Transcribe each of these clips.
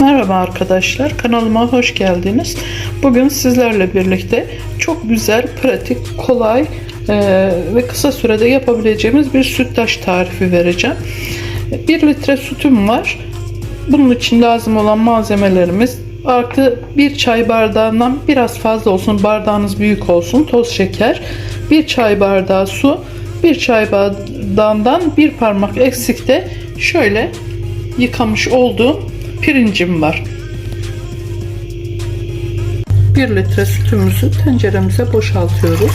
Merhaba arkadaşlar, kanalıma hoş geldiniz. Bugün sizlerle birlikte çok güzel, pratik, kolay e, ve kısa sürede yapabileceğimiz bir sütlaç tarifi vereceğim. 1 litre sütüm var. Bunun için lazım olan malzemelerimiz artı bir çay bardağından biraz fazla olsun, bardağınız büyük olsun, toz şeker, bir çay bardağı su, bir çay bardağından bir parmak eksik de şöyle yıkamış olduğum pirincim var. 1 litre sütümüzü tenceremize boşaltıyoruz.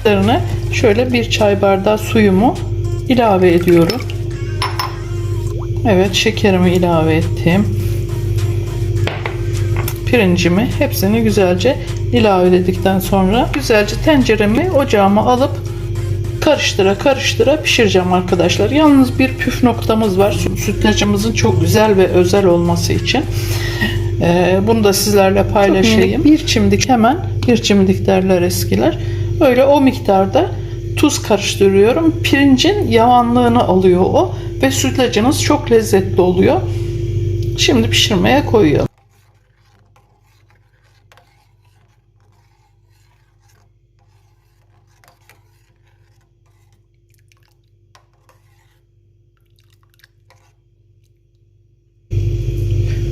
Üzerine şöyle bir çay bardağı suyumu ilave ediyorum. Evet şekerimi ilave ettim. Pirincimi hepsini güzelce ilave sonra güzelce tenceremi ocağıma alıp karıştıra karıştıra pişireceğim arkadaşlar. Yalnız bir püf noktamız var. Sütlacımızın çok güzel ve özel olması için. Ee, bunu da sizlerle paylaşayım. Bir çimdik hemen bir çimdik derler eskiler. Öyle o miktarda tuz karıştırıyorum. Pirincin yavanlığını alıyor o ve sütlacınız çok lezzetli oluyor. Şimdi pişirmeye koyuyorum.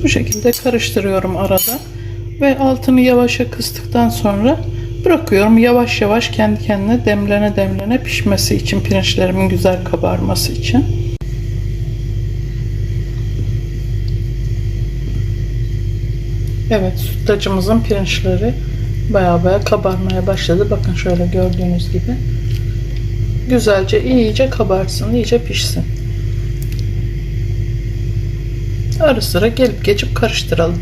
Bu şekilde karıştırıyorum arada ve altını yavaşa kıstıktan sonra bırakıyorum yavaş yavaş kendi kendine demlene demlene pişmesi için pirinçlerimin güzel kabarması için. Evet sütlacımızın pirinçleri baya baya kabarmaya başladı. Bakın şöyle gördüğünüz gibi. Güzelce iyice kabarsın, iyice pişsin. Ara sıra gelip geçip karıştıralım.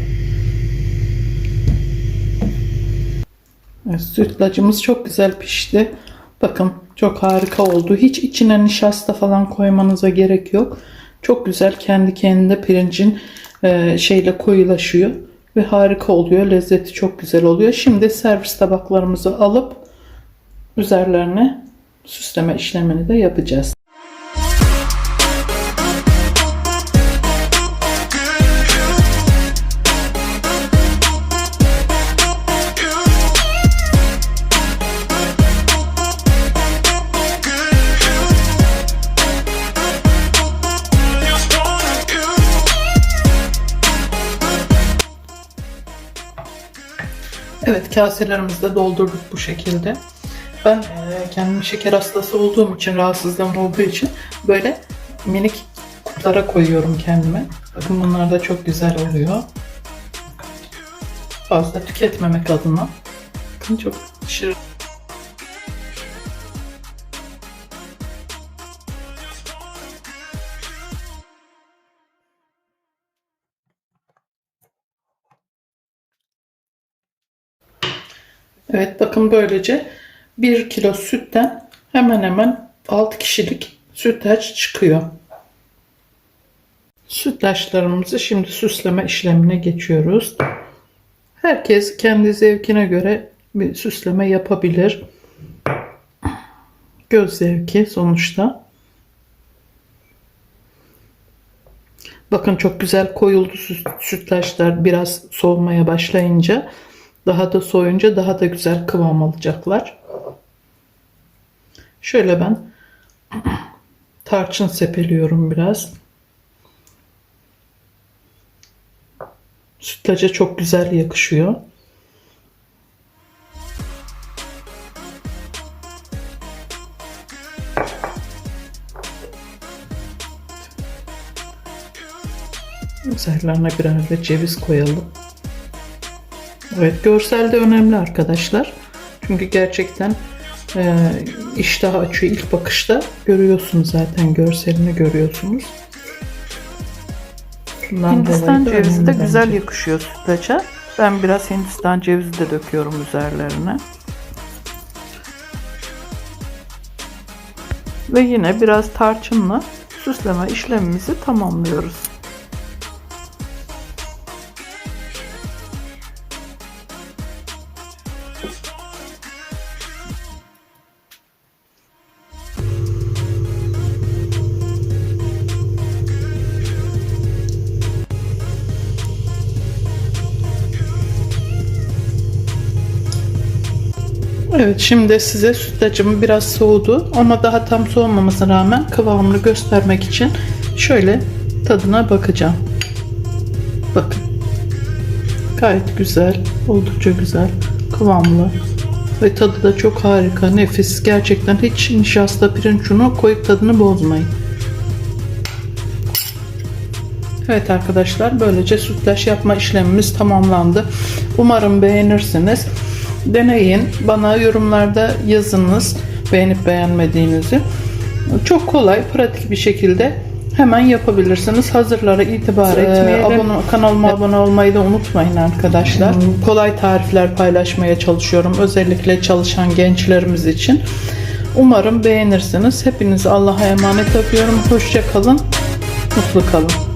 Evet, sütlacımız çok güzel pişti. Bakın çok harika oldu. Hiç içine nişasta falan koymanıza gerek yok. Çok güzel kendi kendine pirincin e, şeyle koyulaşıyor ve harika oluyor. Lezzeti çok güzel oluyor. Şimdi servis tabaklarımızı alıp üzerlerine süsleme işlemini de yapacağız. Evet kaselerimizi de doldurduk bu şekilde. Ben e, kendim şeker hastası olduğum için, rahatsızlığım olduğu için böyle minik kuplara koyuyorum kendime. Bakın bunlar da çok güzel oluyor. Fazla tüketmemek adına. Çok şirin. Evet bakın böylece 1 kilo sütten hemen hemen 6 kişilik sütlaç çıkıyor. Sütlaçlarımızı şimdi süsleme işlemine geçiyoruz. Herkes kendi zevkine göre bir süsleme yapabilir. Göz zevki sonuçta. Bakın çok güzel koyuldu sütlaçlar biraz soğumaya başlayınca. Daha da soyunca daha da güzel kıvam alacaklar. Şöyle ben tarçın sepeliyorum biraz. Sütlaca çok güzel yakışıyor. Üzerlerine birer de ceviz koyalım. Evet görsel de önemli arkadaşlar. Çünkü gerçekten e, iştah açıyor ilk bakışta. Görüyorsunuz zaten görselini görüyorsunuz. Bundan Hindistan cevizi de güzel bence. yakışıyor sütlaça. Ben biraz Hindistan cevizi de döküyorum üzerlerine. Ve yine biraz tarçınla süsleme işlemimizi tamamlıyoruz. Evet şimdi size sütlacım biraz soğudu ama daha tam soğumamasına rağmen kıvamını göstermek için şöyle tadına bakacağım. Bakın. Gayet güzel, oldukça güzel, kıvamlı ve tadı da çok harika, nefis. Gerçekten hiç nişasta pirinç unu koyup tadını bozmayın. Evet arkadaşlar böylece sütlaç yapma işlemimiz tamamlandı. Umarım beğenirsiniz. Deneyin. Bana yorumlarda yazınız beğenip beğenmediğinizi. Çok kolay, pratik bir şekilde hemen yapabilirsiniz. Hazırlara itibar etmeyelim. Abone, kanalıma abone olmayı da unutmayın arkadaşlar. Kolay tarifler paylaşmaya çalışıyorum. Özellikle çalışan gençlerimiz için. Umarım beğenirsiniz. Hepinizi Allah'a emanet ediyorum. Hoşça kalın. Mutlu kalın.